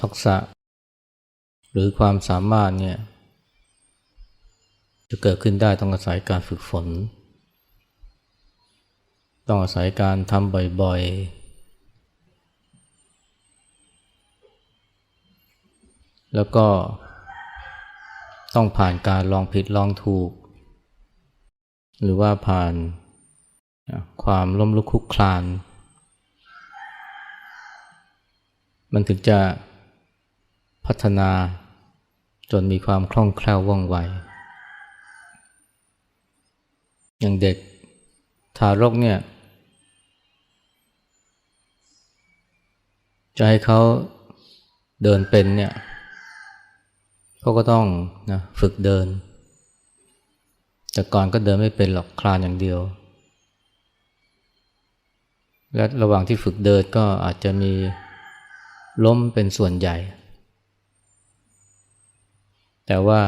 ทักษะ หรือความสามารถเนี่ยจะเกิดขึ้นได้ต้องอาศัยการฝึกฝน ต้องอาศัยการทำบ่อยๆ แล้วก็ต้องผ่านการลองผิดลองถูก หรือว่าผ่านความล้มลุกคลุกคลาน มันถึงจะ พัฒนาจนมีความคล่องแคล่วว่องไว อย่างเด็กทารกเนี่ย จะให้เขาเดินเป็นเนี่ยเขาก็ต้องนะฝึกเดิน แต่ก่อนก็เดินไม่เป็นหรอกคลานอย่างเดียว และระหว่างที่ฝึกเดินก็อาจจะมีล้มเป็นส่วนใหญ่ แต่ว่า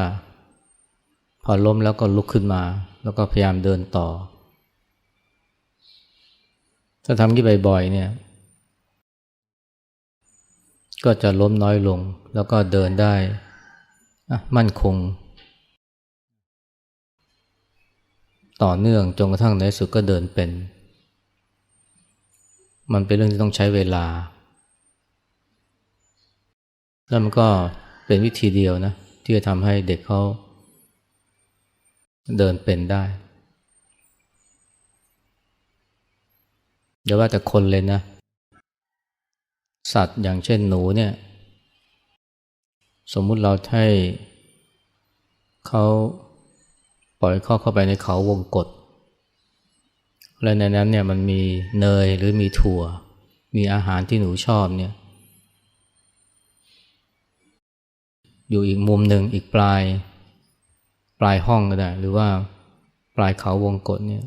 พอล้มแล้วก็ลุกขึ้นมา แล้วก็พยายามเดินต่อ ถ้าทำที่บ่อยๆเนี่ย ก็จะล้มน้อยลง แล้วก็เดินได้มั่นคง ต่อเนื่องจนกระทั่งในสุดก็เดินเป็น มันเป็นเรื่องที่ต้องใช้เวลา แล้วมันก็เป็นวิธีเดียวนะ ที่จะทำให้เด็กเขาเดินเป็นได้เดี๋ยวว่าแต่คนเลยนะ สัตว์อย่างเช่นหนูเนี่ย สมมุติเราให้เขาปล่อยเข้าเข้าไปในเขาวงกฏและในนั้นเนี่ยมันมีเนยหรือมีถั่ว มีอาหารที่หนูชอบเนี่ย อยู่อีกมุมหนึ่งอีกปลาย ปลายห้องก็ได้ หรือว่าปลายเขาวงกฏเนี่ย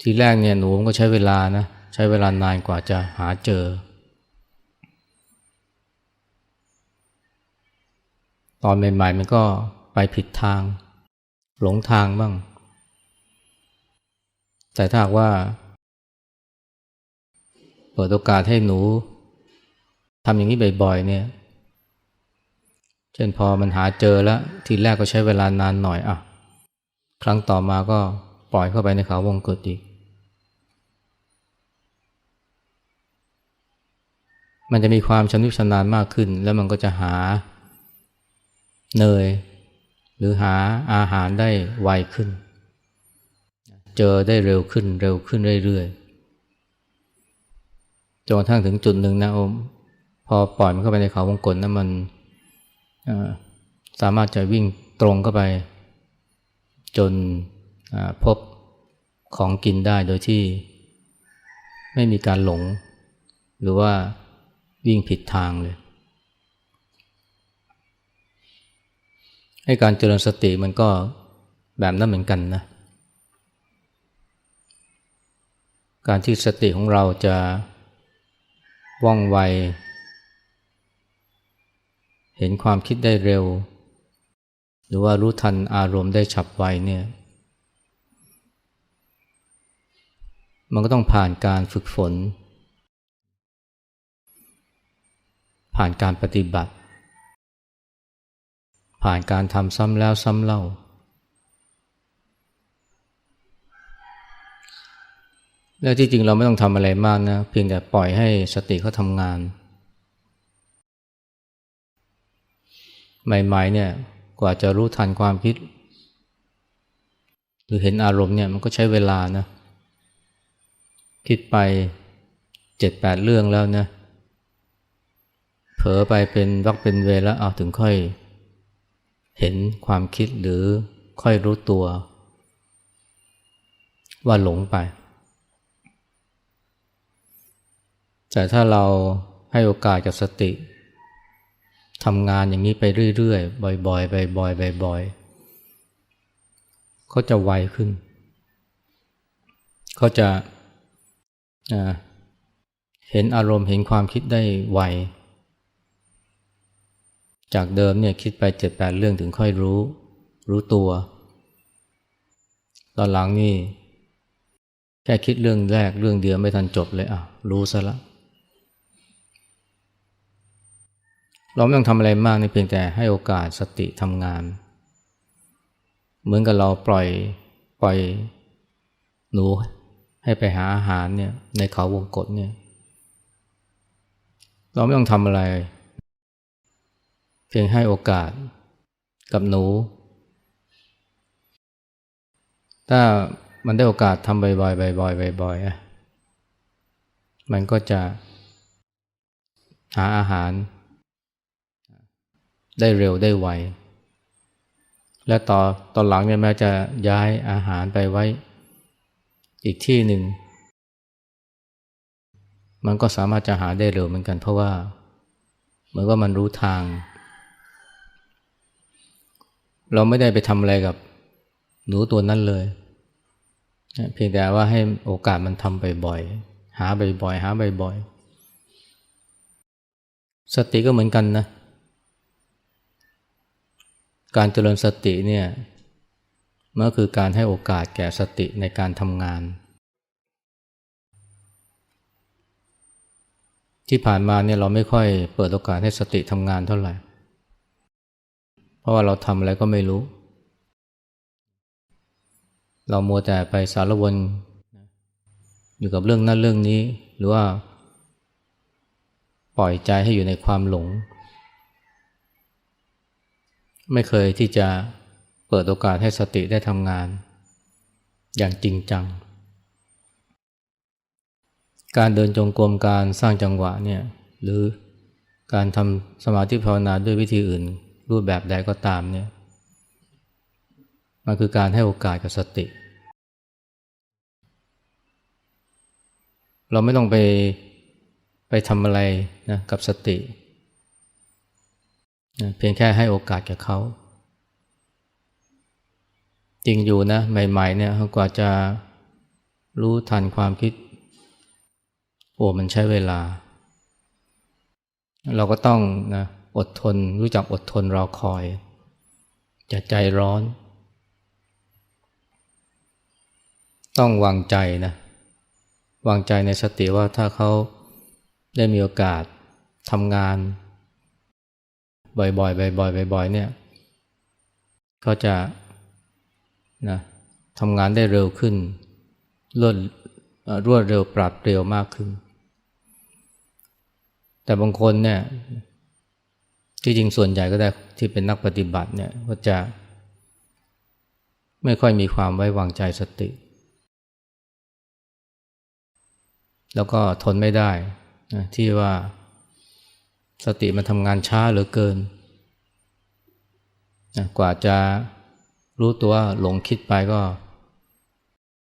ทีแรกเนี่ยหนูก็ใช้เวลานะใช้เวลานานกว่าจะหาเจอ ตอนใหม่ๆมันก็ไปผิดทาง หลงทางบ้าง แต่ถ้าว่า เปิดโอกาสให้หนู ทำอย่างนี้บ่อยๆเนี่ย เช่นพอมันหาเจอแล้ว ทีแรกก็ใช้เวลานานหน่อยอะ ครั้งต่อมาก็ปล่อยเข้าไปในเขาวงกฏอีก มันจะมีความชำนิชำนาญมากขึ้น แล้วมันก็จะหาเนย หรือหาอาหารได้ไวขึ้น เจอได้เร็วขึ้นเร็วขึ้นเรื่อยๆจนกระทั่งถึงจุดหนึ่งนะอม พอปล่อยมันเข้าไปในเขาวงกลนะมันสามารถจะวิ่งตรงเข้าไป จนพบของกินได้โดยที่ไม่มีการหลง หรือว่าวิ่งผิดทางเลย ให้การเจริญสติมันก็แบบนั้นเหมือนกันนะ การที่สติของเราจะว่องไว เห็นความคิดได้เร็ว หรือว่ารู้ทันอารมณ์ได้ฉับไวเนี่ยมันก็ต้องผ่านการฝึกฝน ผ่านการปฏิบัติ ผ่านการทำซ้ำแล้วซ้ำเล่า แล้วที่จริงเราไม่ต้องทำอะไรมากนะ เพียงแต่ปล่อยให้สติเขาทำงาน ใหม่ๆเนี่ยกว่าจะรู้ทันความคิด หรือเห็นอารมณ์เนี่ยมันก็ใช้เวลานะคิดไปเจ็ดแปดเรื่องแล้วนะเผลอไปเป็นวักเป็นเวแล้วเอาถึงค่อย เห็นความคิดหรือค่อยรู้ตัว ว่าหลงไป แต่ถ้าเราให้โอกาสกับสติ ทำงานอย่างนี้ไปเรื่อยๆ บ่อยๆ บ่อยๆ บ่อยๆเขาจะไวขึ้น เขาจะเห็นอารมณ์เห็นความคิดได้ไว จากเดิมเนี่ยคิดไปเจ็ดแปดเรื่องถึงค่อยรู้ รู้ตัว ตอนหลังนี่ แค่คิดเรื่องแรกเรื่องเดียวไม่ทันจบเลยอะรู้ซะละ เราไม่ต้องทำอะไรมากนี่เพียงแต่ให้โอกาสสติทำงาน เหมือนกับเราปล่อยปล่อยหนูให้ไปหาอาหารเนี่ยในเขาวงกฏเนี่ยเราไม่ต้องทำอะไร เพียงให้โอกาสกับหนู ถ้ามันได้โอกาสทำบ่อยๆบ่อยๆบ่อยๆอะมันก็จะหาอาหาร ได้เร็วได้ไว และต่อตอนหลังเนี่ยแม้จะย้ายอาหารไปไว้ อีกที่หนึ่ง มันก็สามารถจะหาได้เร็วเหมือนกัน เพราะว่า เหมือนว่ามันรู้ทาง เราไม่ได้ไปทำอะไรกับหนูตัวนั้นเลย เพียงแต่ว่าให้โอกาสมันทำบ่อยๆหาบ่อยๆหาบ่อยๆสติก็เหมือนกันนะ การเจริญสติเนี่ยมันก็คือการให้โอกาสแก่สติในการทำงาน ที่ผ่านมาเนี่ยเราไม่ค่อยเปิดโอกาสให้สติทำงานเท่าไหร่ เพราะว่าเราทำอะไรก็ไม่รู้ เรามัวแต่ไปสารวนอยู่กับเรื่องนั้นเรื่องนี้ หรือว่า ปล่อยใจให้อยู่ในความหลง ไม่เคยที่จะเปิดโอกาสให้สติได้ทำงาน อย่างจริงจัง การเดินจงกรมการสร้างจังหวะเนี่ยหรือการทำสมาธิภาวนาด้วยวิธีอื่น รูปแบบใดก็ตามเนี่ยมันคือการให้โอกาสกับสติ เราไม่ต้องไปไปทำอะไรนะกับสติ นะเพียงแค่ให้โอกาสแก่เขา จริงอยู่นะ ใหม่ ๆ เนี่ยกว่าจะรู้ทันความคิด โอ้มันใช้เวลา เราก็ต้องนะอดทนรู้จักอดทนรอคอยอย่าใจร้อน ต้องวางใจนะวางใจในสติว่าถ้าเขาได้มีโอกาสทำงาน บ่อยๆ บ่อยๆ บ่อยๆ เนี่ยเขาจะนะทำงานได้เร็วขึ้นรวดรวดเร็วปราดเร็วมากขึ้น แต่บางคนเนี่ยที่จริงส่วนใหญ่ก็ได้ที่เป็นนักปฏิบัติเนี่ยก็จะ ไม่ค่อยมีความไว้วางใจสติ แล้วก็ทนไม่ได้นะที่ว่า สติมันทำงานช้าเหลือเกินนะกว่าจะรู้ตัวหลงคิดไปก็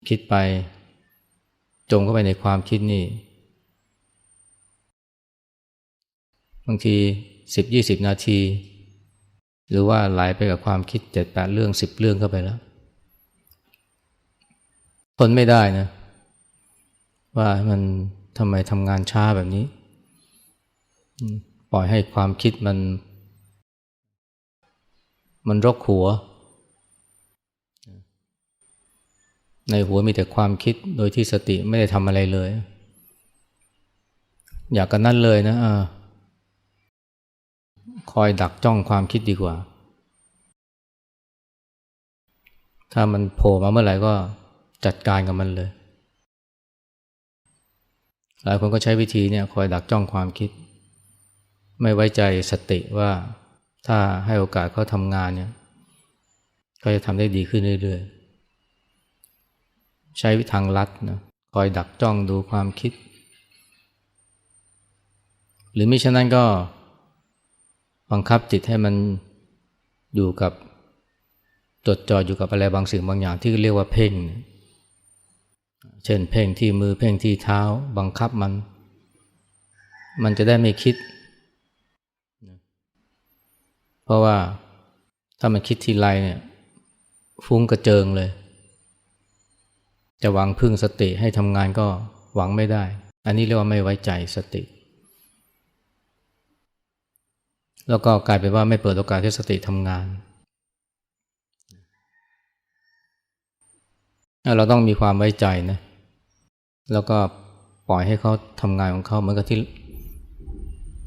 คิดไป จมเข้าไปในความคิดนี่บางทีสิบยี่สิบนาที หรือว่าไหลไปกับความคิดเจ็ดแปดเรื่องสิบเรื่องเข้าไปแล้วทนไม่ได้นะว่ามันทำไมทำงานช้าแบบนี้ ปล่อยให้ความคิดมัน มันรกหัว ในหัวมีแต่ความคิดโดยที่สติไม่ได้ทำอะไรเลย อยากกันนั่นเลยนะอะคอยดักจ้องความคิดดีกว่า ถ้ามันโผล่มาเมื่อไหร่ก็จัดการกับมันเลย หลายคนก็ใช้วิธีเนี่ยคอยดักจ้องความคิด ไม่ไว้ใจสติว่าถ้าให้โอกาสเขาทำงานเนี่ยเขาจะทำได้ดีขึ้นเรื่อยๆ ใช้วิทางลัดนะคอยดักจ้องดูความคิด หรือไมิฉะนั้นก็บังคับจิตให้มันอยู่กับจดจ่ออยู่กับอะไรบางสิ่งบางอย่างที่เรียกว่าเพ่ง เช่นเพ่งที่มือเพ่งที่เท้า บังคับมัน มันจะได้ไม่คิด เพราะว่าถ้ามันคิดทีไรเนี่ย ฟุ้งกระเจิงเลย จะหวังพึ่งสติให้ทำงานก็หวังไม่ได้ อันนี้เรียกว่าไม่ไว้ใจสติ แล้วก็กลายเป็นว่าไม่เปิดโอกาสให้สติทำงาน เราต้องมีความไว้ใจนะ แล้วก็ปล่อยให้เขาทำงานของเขาเหมือนกับที่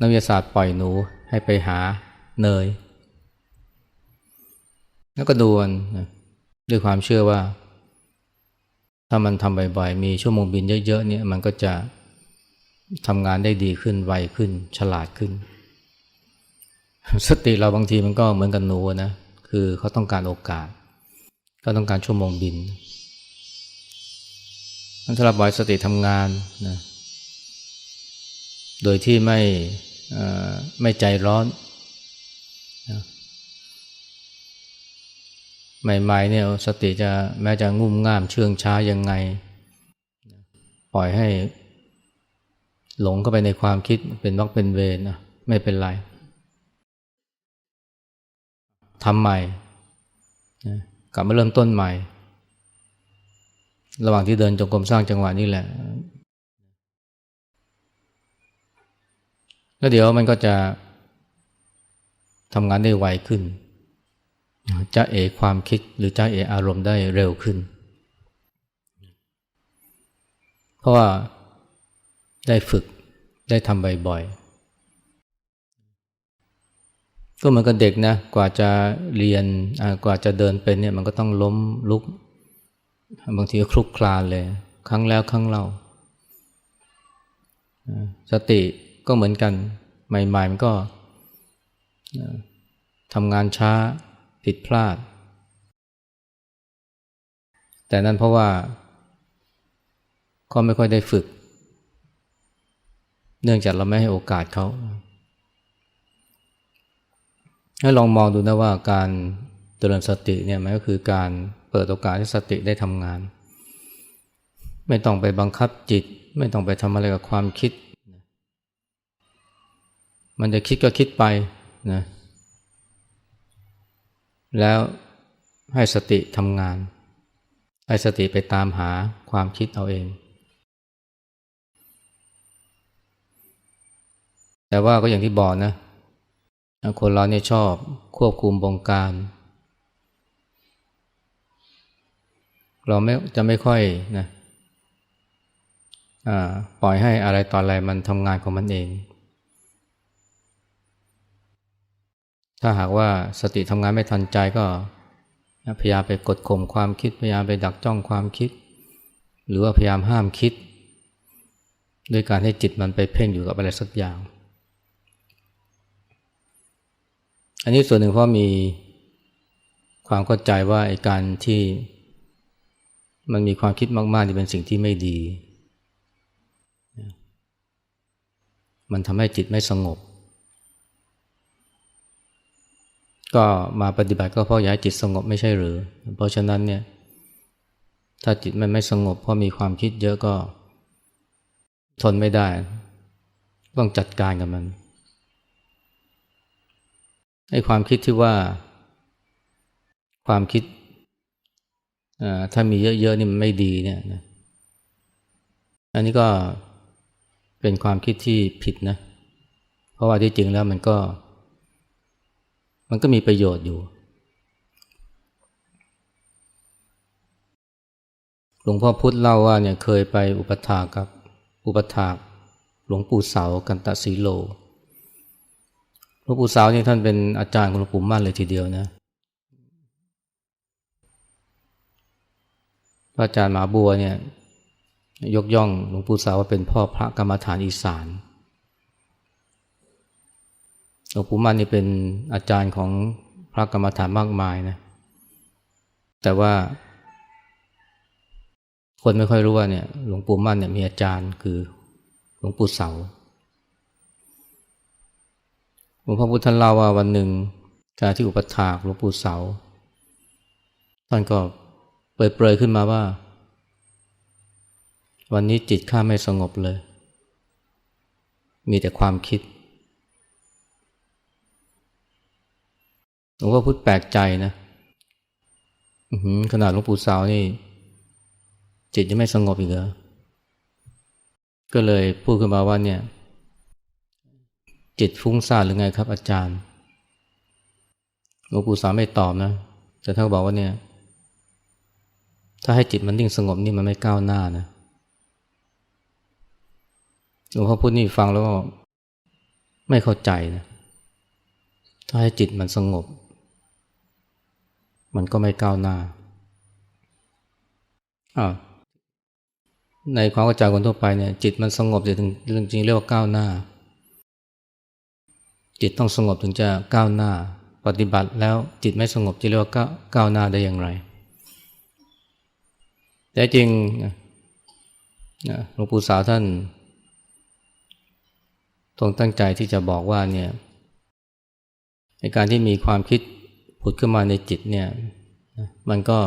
นักวิทยาศาสตร์ปล่อยหนูให้ไปหาเนย แล้วก็ดูมันนะด้วยความเชื่อว่า ถ้ามันทำบ่อยๆ มีชั่วโมงบินเยอะๆเนี่ยมันก็จะทำงานได้ดีขึ้นไวขึ้น ฉลาดขึ้น สติเราบางทีมันก็เหมือนกันหนูนะคือเขาต้องการโอกาส ก็ต้องการชั่วโมงบินสำหรับบ่อยสติทำงานนะโดยที่ไม่ไม่ใจร้อน ใหม่ๆเนี่ยสติจะแม้จะงุ่มง่ามเชื่องช้ายังไง ปล่อยให้หลงเข้าไปในความคิดเป็นวักเป็นเวรนะไม่เป็นไรทำใหม่กลับมาเริ่มต้นใหม่ ระหว่างที่เดินจงกรมสร้างจังหวะนี่แหละ แล้วเดี๋ยวมันก็จะทำงานได้ไวขึ้น จะเอความคิดหรือจะเออารมณ์ได้เร็วขึ้น เพราะว่าได้ฝึกได้ทำบ่อยๆ ก็เหมือนกับเด็กนะ กว่าจะเรียนกว่าจะเดินเป็นเนี่ยมันก็ต้องล้มลุก บางทีก็คลุกคลานเลย ครั้งแล้วครั้งเล่า สติก็เหมือนกัน ใหม่ๆมันก็ทำงานช้า ผิดพลาด แต่นั่นเพราะว่าก็ไม่ค่อยได้ฝึก เนื่องจากเราไม่ให้โอกาสเขาให้ลองมองดูนะว่าการเจริญสติเนี่ยมันก็คือการเปิดโอกาสให้สติได้ทำงาน ไม่ต้องไปบังคับจิต ไม่ต้องไปทำอะไรกับความคิด มันจะคิดก็คิดไปนะ แล้วให้สติทำงาน ให้สติไปตามหาความคิดเอาเอง แต่ว่าก็อย่างที่บอกนะ คนเราเนี่ยชอบควบคุมบงการ เราไม่จะไม่ค่อยนะปล่อยให้อะไรต่ออะไรมันทำงานของมันเอง ถ้าหากว่าสติทำงานไม่ทันใจก็พยายามไปกดข่มความคิด พยายามไปดักจ้องความคิด หรือว่าพยายามห้ามคิด ด้วยการให้จิตมันไปเพ่งอยู่กับอะไรสักอย่าง อันนี้ส่วนหนึ่งเพราะมีความเข้าใจว่าไอ้การที่มันมีความคิดมากๆนี่เป็นสิ่งที่ไม่ดี มันทำให้จิตไม่สงบ ก็มาปฏิบัติก็เพราะอยากจิตสงบไม่ใช่หรือ เพราะฉะนั้นเนี่ยถ้าจิตมันไม่สงบเพราะมีความคิดเยอะก็ทนไม่ได้ ต้องจัดการกับมันไอ้ความคิดที่ว่า ความคิดถ้ามีเยอะๆนี่มันไม่ดีเนี่ยนะอันนี้ก็เป็นความคิดที่ผิดนะ เพราะว่าที่จริงแล้วมันก็ มันก็มีประโยชน์อยู่ หลวงพ่อพุธเล่าว่าเนี่ยเคยไปอุปถากับอุปถากหลวงปู่เสากันตะสีโล หลวงปู่เสาเนี่ยท่านเป็นอาจารย์ของหลวงปู่มั่นเลยทีเดียวนะพระอาจารย์หมาบัวเนี่ยยกย่องหลวงปู่สาว่าเป็นพ่อพระกรรมฐานอีสาน หลวงปู่มั่นนี่เป็นอาจารย์ของพระกรรมฐานมากมายนะ แต่ว่า คนไม่ค่อยรู้ว่าเนี่ย หลวงปู่มั่นเนี่ยมีอาจารย์คือหลวงปู่เสาหลวงพ่อพุทธท่านเล่าว่าวันหนึ่งการที่อุปถากหลวงปู่เสาท่านก็เปิดเปรยขึ้นมาว่า วันนี้จิตข้าไม่สงบเลย มีแต่ความคิด หลวงพ่อพุธแปลกใจนะขนาดหลวงปู่สาวนี่ จิตยังไม่สงบอีกเหรอก็เลยพูดขึ้นมาว่าเนี่ย จิตฟุ้งซ่านหรือไงครับ อาจารย์หลวงปู่สาวไม่ตอบนะแต่ท่านบอกว่าเนี่ย ถ้าให้จิตมันนิ่งสงบนี่มันไม่ก้าวหน้านะหลวงพ่อพูดนี่ฟังแล้วก็ไม่เข้าใจนะถ้าให้จิตมันสงบ มันก็ไม่ก้าวหน้าอ้าวในความเข้าใจคนทั่วไปเนี่ยจิตมันสงบถึงจริงๆเรียกว่าก้าวหน้า จิตต้องสงบถึงจะก้าวหน้า ปฏิบัติแล้วจิตไม่สงบจะเรียกว่าก้าวก้าวหน้าได้อย่างไร แต่จริงนะหลวงปู่สาวท่านทรงตั้งใจที่จะบอกว่าเนี่ยในการที่มีความคิด ผุดขึ้นมาในจิตเนี่ยมันก็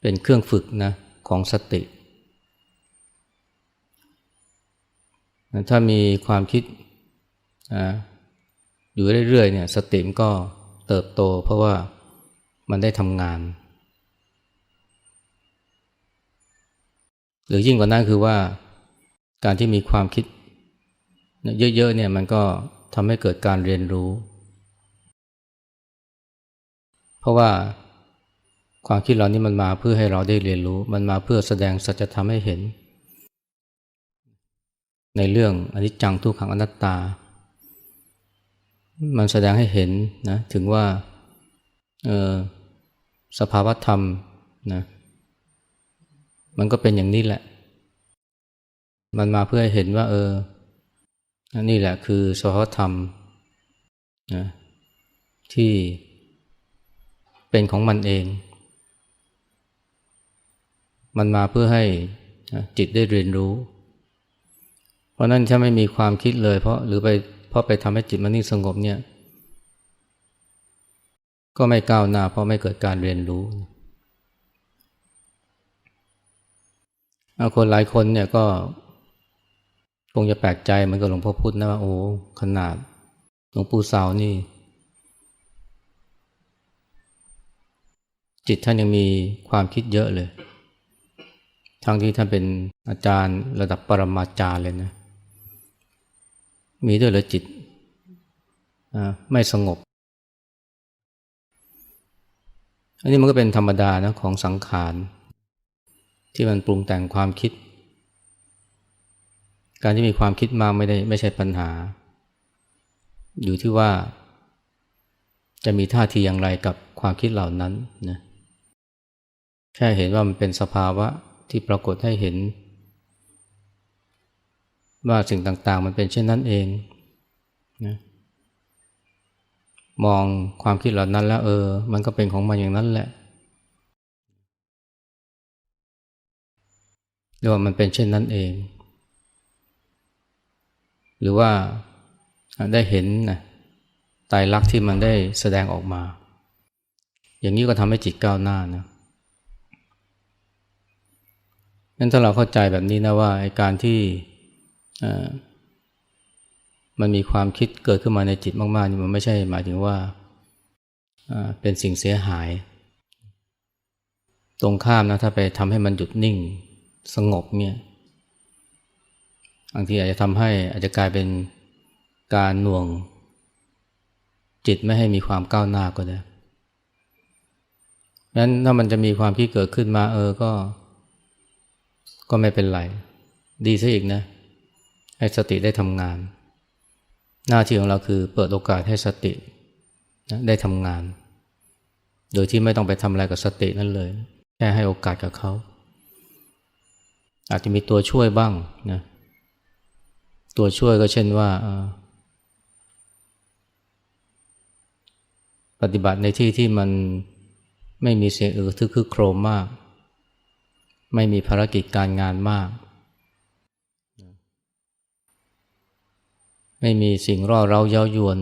เป็นเครื่องฝึกนะของสติ ถ้ามีความคิดอยู่เรื่อยๆเนี่ยสติมก็เติบโตเพราะว่ามันได้ทำงาน หรือยิ่งกว่านั้นคือว่าการที่มีความคิดเยอะๆเนี่ยมันก็ทำให้เกิดการเรียนรู้ เพราะว่าความคิดเรานี่มันมาเพื่อให้เราได้เรียนรู้ มันมาเพื่อแสดงสัจธรรมให้เห็น ในเรื่องอนิจจังทุกขังอนัตตา มันแสดงให้เห็นนะถึงว่าสภาวธรรมนะมันก็เป็นอย่างนี้แหละ มันมาเพื่อให้เห็นว่า เออ นี่แหละคือสภาวธรรมนะที่ เป็นของมันเอง มันมาเพื่อให้จิตได้เรียนรู้ เพราะนั้นถ้าไม่มีความคิดเลย เพราะหรือไปเพราะไปทำให้จิตมันนิ่งสงบเนี่ย ก็ไม่ก้าวหน้าเพราะไม่เกิดการเรียนรู้คนหลายคนเนี่ยก็คงจะแปลกใจเหมือนกับหลวงพ่อพุธนะว่าโอ้ขนาดหลวงปู่สาวนี่ จิตท่านยังมีความคิดเยอะเลย ทั้งที่ท่านเป็นอาจารย์ระดับปรมาจารย์เลยนะ มีด้วยเหรอจิต ไม่สงบ อันนี้มันก็เป็นธรรมดานะของสังขาร ที่มันปรุงแต่งความคิด การที่มีความคิดมาไม่ได้ไม่ใช่ปัญหา อยู่ที่ว่าจะมีท่าทีอย่างไรกับความคิดเหล่านั้นนะ แค่เห็นว่ามันเป็นสภาวะที่ปรากฏให้เห็น ว่าสิ่งต่างๆ มันเป็นเช่นนั้นเองนะมองความคิดเหล่านั้นแล้วเออ มันก็เป็นของมันอย่างนั้นแหละเรียกว่ามันเป็นเช่นนั้นเอง หรือว่าได้เห็นนะตายรักที่มันได้แสดงออกมา อย่างนี้ก็ทำให้จิตก้าวหน้านะ งั้นถ้าเราเข้าใจแบบนี้นะว่าการที่มันมีความคิดเกิดขึ้นมาในจิตมากๆนี่มันไม่ใช่หมายถึงว่าเป็นสิ่งเสียหาย ตรงข้ามนะถ้าไปทำให้มันหยุดนิ่งสงบเนี่ยบางทีอาจจะทำให้อาจจะกลายเป็นการหน่วง จิตไม่ให้มีความก้าวหน้าก็ได้นั้นถ้ามันจะมีความคิดเกิดขึ้นมาเออก็ ก็ไม่เป็นไร ดีซะอีกนะ ให้สติได้ทำงาน หน้าที่ของเราคือเปิดโอกาสให้สตินะได้ทำงาน โดยที่ไม่ต้องไปทำอะไรกับสตินั่นเลย แค่ให้โอกาสกับเขา อาจจะมีตัวช่วยบ้างนะ ตัวช่วยก็เช่นว่าปฏิบัติในที่ที่มันไม่มีเสียงอือทึกคือโครมมาก ไม่มีภารกิจการงานมาก ไม่มีสิ่งร่อเร้าเย้ายวน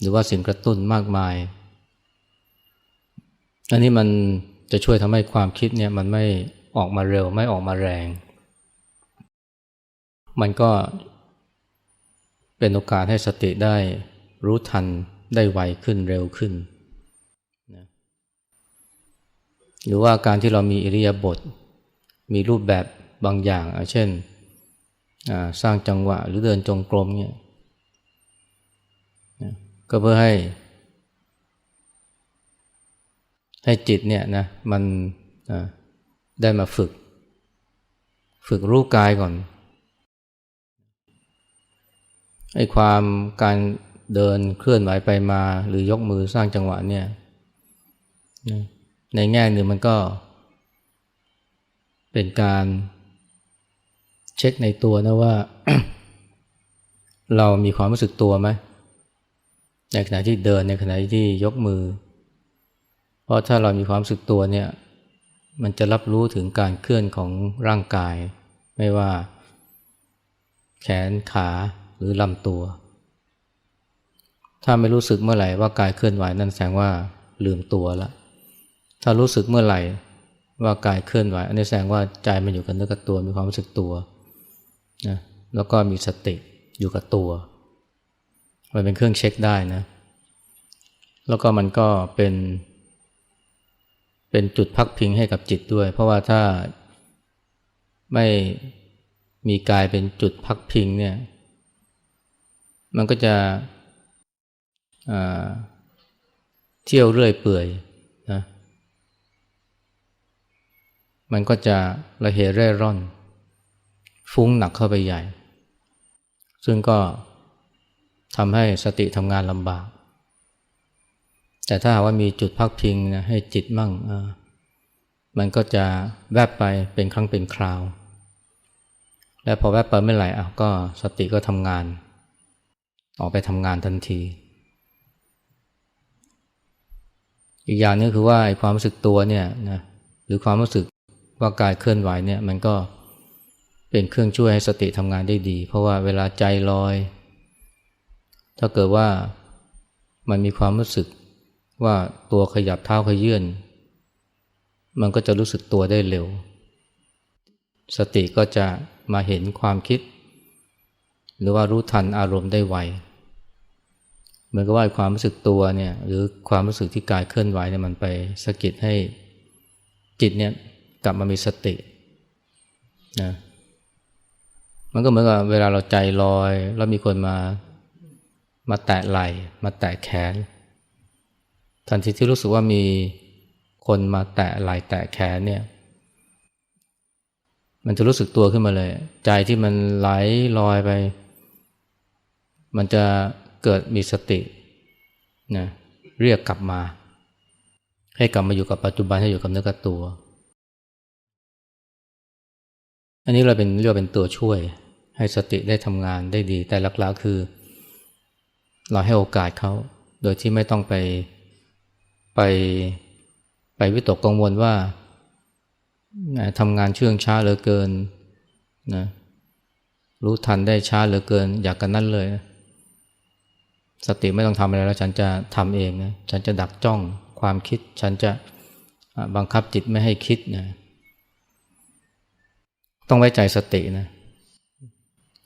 หรือว่าสิ่งกระตุ้นมากมาย อันนี้มันจะช่วยทำให้ความคิดเนี่ยมันไม่ออกมาเร็วไม่ออกมาแรง มันก็เป็นโอกาสให้สติได้รู้ทันได้ไวขึ้นเร็วขึ้นนะ หรือว่าการที่เรามีอิริยาบถมีรูปแบบบางอย่าง เช่นสร้างจังหวะหรือเดินจงกรมเนี่ยก็เพื่อให้ ให้จิตเนี่ยนะมันได้มาฝึก ฝึกรู้กายก่อนไอ้ความการเดินเคลื่อนไหวไปมา หรือยกมือสร้างจังหวะเนี่ยนะ ในแง่หนึ่งมันก็ เป็นการเช็คในตัวนะว่า เรามีความรู้สึกตัวไหมในขณะที่เดินในขณะที่ยกมือ เพราะถ้าเรามีความรู้สึกตัวเนี่ย มันจะรับรู้ถึงการเคลื่อนของร่างกาย ไม่ว่า แขนขาหรือลำตัว ถ้าไม่รู้สึกเมื่อไหร่ว่ากายเคลื่อนไหวนั่นแสดงว่าลืมตัวละ ถ้ารู้สึกเมื่อไหร่ว่ากายเคลื่อนไหว อันนี้แสดงว่าใจมันอยู่กับเนื้อกับตัวมีความรู้สึกตัวนะแล้วก็มีสติอยู่กับตัว มันเป็นเครื่องเช็คได้นะ แล้วก็มันก็เป็น เป็นจุดพักพิงให้กับจิตด้วย เพราะว่าถ้าไม่มีกายเป็นจุดพักพิงเนี่ย มันก็จะเที่ยวเรื่อยเปื่อยนะ มันก็จะระเหเร่ร่อน ฟุ้งหนักเข้าไปใหญ่ ซึ่งก็ทำให้สติทำงานลำบาก แต่ถ้าหากว่ามีจุดพักพิงนะให้จิตมั่ง มันก็จะแวบไปเป็นครั้งเป็นคราว และพอแวบไปไม่ไหร่อะก็สติก็ทำงาน ออกไปทำงานทันที อีกอย่างนึงคือว่าความรู้สึกตัวเนี่ยนะหรือความรู้สึก ว่ากายเคลื่อนไหวเนี่ยมันก็เป็นเครื่องช่วยให้สติทำงานได้ดี เพราะว่าเวลาใจลอย ถ้าเกิดว่ามันมีความรู้สึกว่าตัวขยับเท้าขยื่นมันก็จะรู้สึกตัวได้เร็ว สติก็จะมาเห็นความคิด หรือว่ารู้ทันอารมณ์ได้ไวเหมือนกับว่าความรู้สึกตัวเนี่ยหรือความรู้สึกที่กายเคลื่อนไหวเนี่ยมันไปสะกิดให้จิตเนี่ย กลับมามีสตินะมันก็เหมือนกับเวลาเราใจลอยแล้วมีคนมามาแตะไหล่มาแตะแขน ทันทีที่รู้สึกว่ามีคนมาแตะไหล่แตะแขนเนี่ย มันจะรู้สึกตัวขึ้นมาเลย ใจที่มันไหลลอยไป มันจะเกิดมีสตินะเรียกกลับมา ให้กลับมาอยู่กับปัจจุบันให้อยู่กับเนื้อกับตัว อันนี้เราเป็นเรียกเป็นตัวช่วย ให้สติได้ทำงานได้ดี แต่หลักๆคือ เราให้โอกาสเขาโดยที่ไม่ต้องไปไปไปวิตกกังวลว่าทำงานเชื่องช้าเหลือเกินนะรู้ทันได้ช้าเหลือเกิน อยากกันนั่นเลยสติไม่ต้องทำอะไรแล้วฉันจะทำเองนะฉันจะดักจ้องความคิด ฉันจะบังคับจิตไม่ให้คิดนะ ต้องไว้ใจสตินะ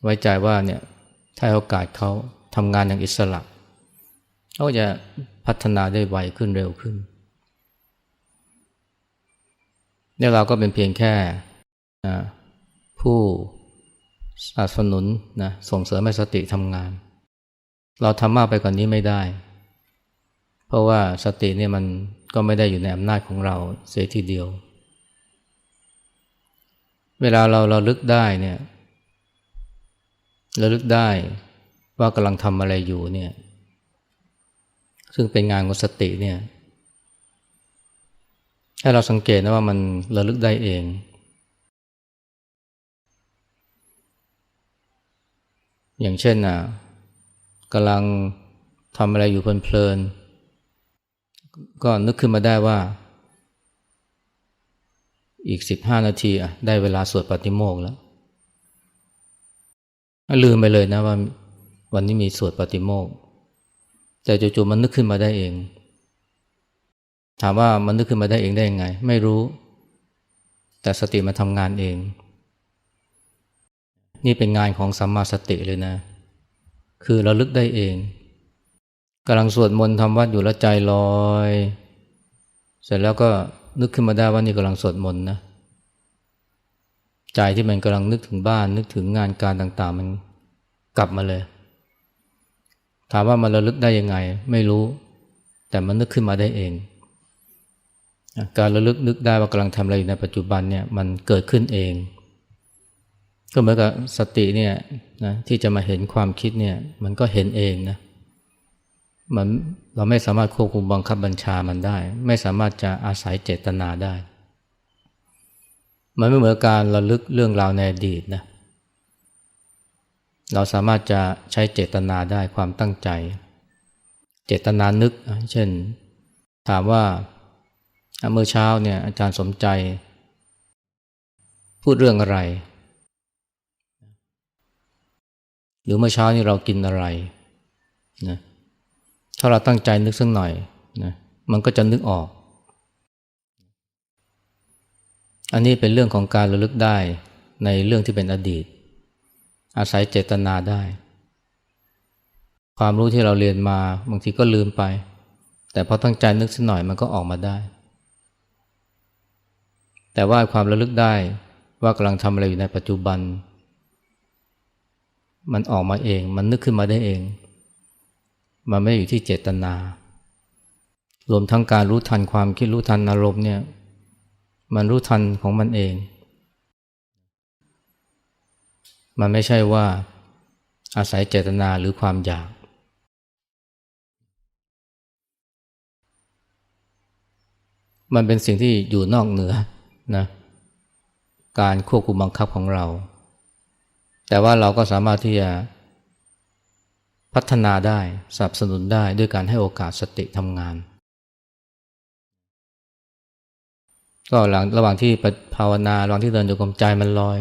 ไว้ใจว่าเนี่ยถ้าโอกาสเขาทำงานอย่างอิสระเขาจะพัฒนาได้ไวขึ้นเร็วขึ้นเนี่ยเราก็เป็นเพียงแค่ผู้สนับสนุนนะส่งเสริมให้สติทำงาน เราทำมากไปกว่านนี้ไม่ได้ เพราะว่าสติเนี่ยมันก็ไม่ได้อยู่ในอำนาจของเราเสียทีเดียว เวลาเราเราลึกได้เนี่ยเราลึกได้ว่ากำลังทำอะไรอยู่เนี่ย ซึ่งเป็นงานของสติเนี่ยให้เราสังเกตนะว่ามันระลึกได้เอง อย่างเช่นนะกำลังทำอะไรอยู่เพลินๆก็นึกขึ้นมาได้ว่า อีกสิบห้านาทีอะได้เวลาสวดปฏิโมกข์แล้ว ลืมไปเลยนะว่าวันนี้มีสวดปฏิโมกข์แต่จู่ๆมันนึกขึ้นมาได้เอง ถามว่ามันนึกขึ้นมาได้เองได้ยังไง ไม่รู้ แต่สติมาทำงานเอง นี่เป็นงานของสัมมาสติเลยนะ คือเราลึกได้เองกำลังสวดมนต์ทำวัดอยู่แล้วใจลอย เสร็จแล้วก็ นึกขึ้นมาได้ว่านี่กำลังสวดมนต์นะใจที่มันกำลังนึกถึงบ้าน นึกถึงงานการต่างๆ มันกลับมาเลย ถามว่ามันระลึกได้ยังไง ไม่รู้ แต่มันนึกขึ้นมาได้เอง การระลึกนึกได้ว่ากำลังทำอะไรอยู่ในปัจจุบันเนี่ยมันเกิดขึ้นเอง ก็เหมือนกับสติเนี่ยนะที่จะมาเห็นความคิดเนี่ยมันก็เห็นเองนะ มันเราไม่สามารถควบคุมบังคับบัญชามันได้ ไม่สามารถจะอาศัยเจตนาได้ มันไม่เหมือนการระลึกเรื่องราวในอดีตนะเราสามารถจะใช้เจตนาได้ความตั้งใจ เจตนานึก เช่น ถามว่าเมื่อเช้าเนี่ยอาจารย์สมใจ พูดเรื่องอะไร หรือเมื่อเช้านี้เรากินอะไรนะ ถ้าเราตั้งใจนึกสักหน่อยนะมันก็จะนึกออก อันนี้เป็นเรื่องของการระลึกได้ในเรื่องที่เป็นอดีต อาศัยเจตนาได้ ความรู้ที่เราเรียนมาบางทีก็ลืมไป แต่พอตั้งใจนึกสักหน่อยมันก็ออกมาได้ แต่ว่าความระลึกได้ว่ากำลังทำอะไรอยู่ในปัจจุบัน มันออกมาเอง มันนึกขึ้นมาได้เอง มันไม่อยู่ที่เจตนา รวมทั้งการรู้ทันความคิดรู้ทันอารมณ์เนี่ย มันรู้ทันของมันเอง มันไม่ใช่ว่าอาศัยเจตนาหรือความอยาก มันเป็นสิ่งที่อยู่นอกเหนือนะการควบคุมบังคับของเรา แต่ว่าเราก็สามารถที่จะ พัฒนาได้สนับสนุนได้ด้วยการให้โอกาสสติทำงาน ก็หลังระหว่างที่ภาวนาระหว่างที่เดินโยกมใจมันลอย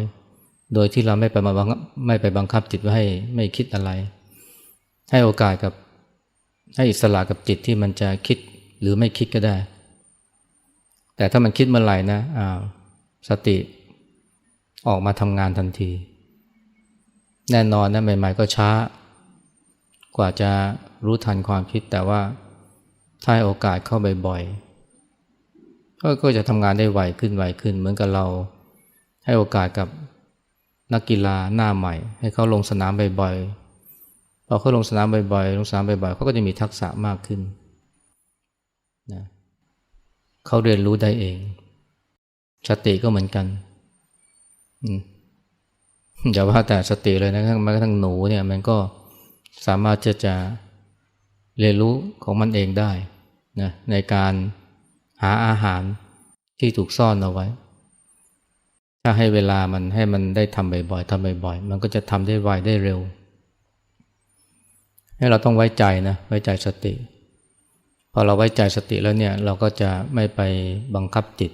โดยที่เราไม่ไปมาบังไม่ไปบังคับจิตไว้ให้ไม่คิดอะไร ให้โอกาสกับให้อิสระกับจิตที่มันจะคิดหรือไม่คิดก็ได้ แต่ถ้ามันคิดเมื่อไหร่นะอ้าวสติออกมาทำงานทันที แน่นอนนะใหม่ ๆ ก็ช้า กว่าจะรู้ทันความคิดแต่ว่าถ้าให้โอกาสเข้าบ่อยๆก็ก็จะทำงานได้ไวขึ้นไวขึ้น เหมือนกับเราให้โอกาสกับนักกีฬาหน้าใหม่ ให้เขาลงสนามบ่อยๆพอเขาลงสนามบ่อยๆลงสนามบ่อยๆเขาก็จะมีทักษะมากขึ้นนะเขาเรียนรู้ได้เองสติก็เหมือนกันอย่าว่าแต่สติเลยนะแม้กระทั่งหนูเนี่ยมันก็ สามารถจะจะเรียนรู้ของมันเองได้นะในการหาอาหารที่ถูกซ่อนเอาไว้ ถ้าให้เวลามันให้มันได้ทำบ่อยๆทำบ่อยๆ มันก็จะทำได้ไวได้เร็ว ให้เราต้องไว้ใจนะไว้ใจสติ พอเราไว้ใจสติแล้วเนี่ยเราก็จะไม่ไปบังคับจิต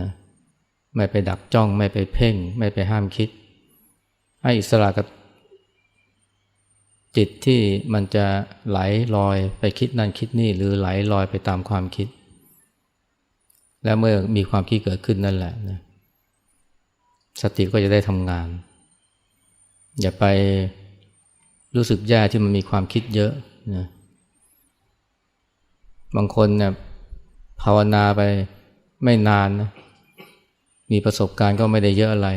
นะไม่ไปดักจ้องไม่ไปเพ่ง ไม่ไปห้ามคิด ให้อิสระกับ จิตที่มันจะไหลลอยไปคิดนั่นคิดนี่หรือไหลลอยไปตามความคิด และเมื่อมีความคิดเกิดขึ้นนั่นแหละนะสติก็จะได้ทำงาน อย่าไปรู้สึกแย่ที่มันมีความคิดเยอะนะบางคนเนี่ยภาวนาไปไม่นานนะมีประสบการณ์ก็ไม่ได้เยอะอะไร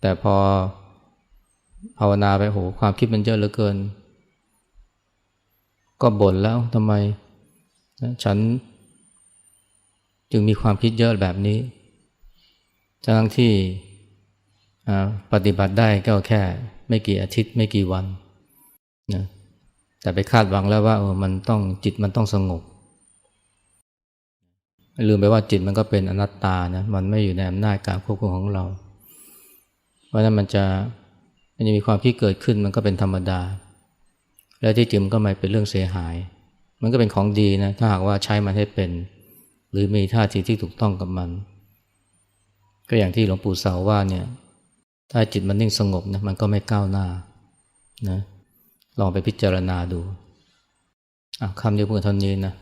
แต่พอ ภาวนาไปโหความคิดมันเยอะเหลือเกิน ก็บ่นแล้วทำไม ฉันจึงมีความคิดเยอะแบบนี้ทั้งที่ปฏิบัติได้ก็แค่ ไม่กี่อาทิตย์ไม่กี่วันนะแต่ไปคาดหวังแล้วว่าเออมันต้องจิตมันต้องสงบ ลืมไปว่าจิตมันก็เป็นอนัตตานะมันไม่อยู่ในอำนาจการควบคุมของเรา เพราะนั้นมันจะ มันจะมีความคิดเกิดขึ้นมันก็เป็นธรรมดา และที่จริงก็ไม่เป็นเรื่องเสียหาย มันก็เป็นของดีนะถ้าหากว่าใช้มันให้เป็น หรือมีท่าทีที่ถูกต้องกับมัน ก็อย่างที่หลวงปู่เสาว่าเนี่ย ถ้าจิตมันนิ่งสงบนะมันก็ไม่ก้าวหน้านะลองไปพิจารณาดูคำเดียวเพื่อเท่านี้นะ